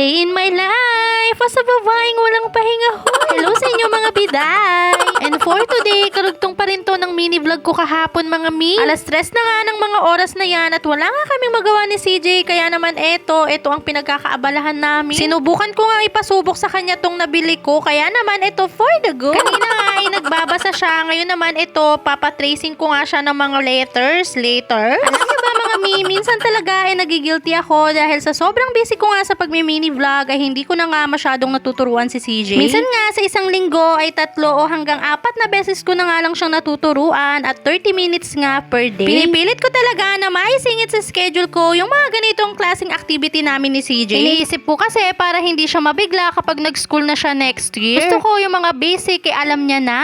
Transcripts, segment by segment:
Day in my life, as a babaeng walang pahinga ho. Hello sa inyo mga biday. And for today, karugtong pa rin to ng mini vlog ko kahapon mga mi. Alas stress na nga ng mga oras na yan at wala nga kaming magawa ni CJ. Kaya naman eto, eto ang pinagkakaabalahan namin. Sinubukan ko nga ipasubok sa kanya tong nabili ko. Kaya naman ito for the go. Kanina nga ay nagbabasa siya. Ngayon naman ito, papatracing ko nga siya ng mga letters. Later. Alam niyo ba mga mi, minsan talaga ay nagigilty ako dahil sa sobrang busy ko nga sa pagmi-mini vlog ay hindi ko na nga masyadong natuturuan si CJ. Minsan nga sa isang linggo ay tatlo o hanggang apat na beses ko na nga lang siyang natuturuan at 30 minutes nga per day. Pinipilit ko talaga na maisingit sa schedule ko yung mga ganitong klaseng activity namin ni CJ. Iniisip ko kasi para hindi siya mabigla kapag nag-school na siya next year. Gusto ko yung mga basic eh alam niya na.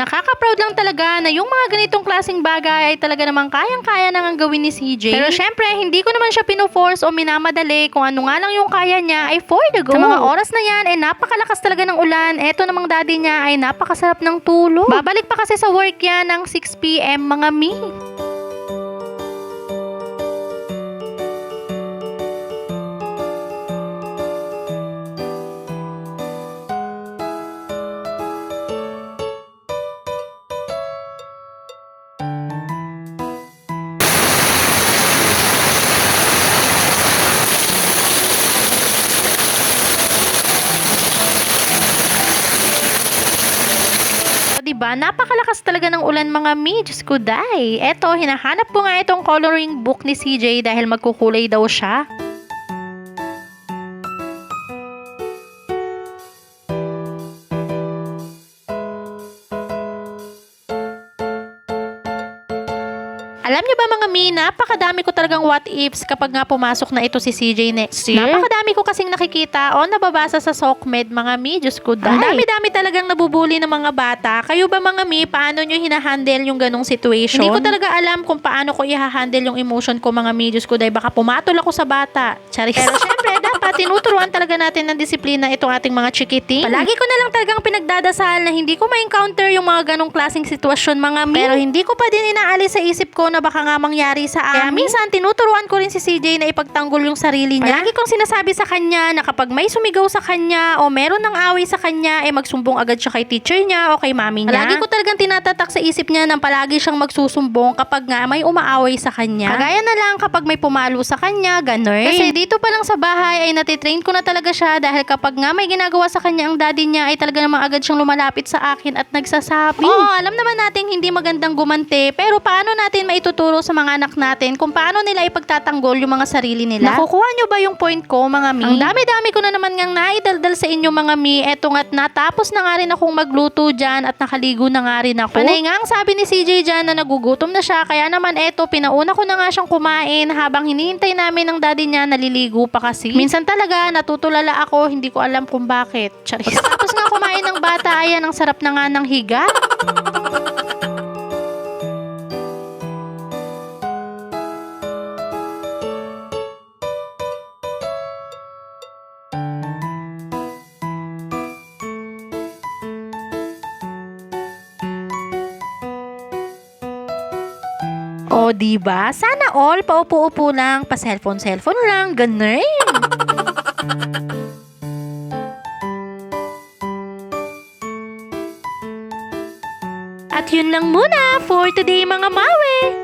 Nakaka-proud lang talaga na yung mga ganitong klaseng bagay ay talaga namang kayang-kaya nang gawin ni CJ. Pero syempre, hindi ko naman siya pino-force o minamadali kung ano nga lang yung kaya niya ay for the go. Sa mga oras na yan, ay napakalakas talaga ng ulan. Eto namang daddy niya ay napakasarap ng tulog. Babalik pa kasi sa work yan ng 6pm mga mi. O, Diba? Napakalakas talaga ng ulan mga mi. Diyos ko, day. Eto, hinahanap ko nga itong coloring book ni CJ dahil magkukulay daw siya. Alam niyo ba mga mi, napakadami ko talagang what ifs kapag nga pumasok na ito si CJ next year. Napakadami ko kasing nakikita o nababasa sa SOCMED mga mi, Diyos ko dahil. Ang dami-dami talagang nabubuli ng mga bata. Kayo ba mga mi, paano nyo hinahandle yung ganong situation? Hindi ko talaga alam kung paano ko i-handle yung emotion ko mga mi, Diyos ko dahil baka pumatol ako sa bata. Charis. Pero syempre, dapat tinuturuan talaga natin ng disiplina itong ating mga chikiting. Palagi ko na lang talagang pinagdadasal na hindi ko ma-encounter yung mga ganong klaseng sitwasyon mga mi. Pero hindi ko pa din inaalis sa isip ko na baka nga mangyari sa amin. Kaya minsan, tinuturuan ko rin si CJ na ipagtanggol yung sarili niya. Palagi kong sinasabi sa kanya na kapag may sumigaw sa kanya o meron ng away sa kanya, eh magsumbong agad siya kay teacher niya o kay mami niya. Palagi ko talagang tinatatak sa isip niya na palagi siyang magsusumbong kapag nga may umaaway sa kanya. Kagaya na lang kapag may pumalo sa kanya, ganun. Kasi dito pa lang sa bahay ay natitrain ko na talaga siya dahil kapag nga may ginagawa sa kanya ang daddy niya ay talaga namang agad siyang lumalapit sa akin at nagsasabi. Oo, alam naman natin hindi magandang gumante pero paano natin maituturo sa mga anak natin kung paano nila ipagtatanggol yung mga sarili nila? Nakukuha nyo ba yung point ko mga mi? Ang dami-dami ko na naman ngang naidaldal sa inyo mga mi. Eto nga't natapos na nga rin akong magluto dyan at nakaligo na nga rin ako. Panay nga ang sabi ni CJ dyan na nagugutom na siya kaya naman eto pinauna ko na nga siyang kumain habang hinihintay namin ng daddy niya naliligo pa kasi. Minsan talaga natutulala ako hindi ko alam kung bakit. Charis. Tapos nga kumain ng bata ayan ang sarap na nga ng higa. O, di ba? Sana all paupo-upo lang, pa cellphone-cellphone lang, ganun. At yun lang muna for today mga mawe.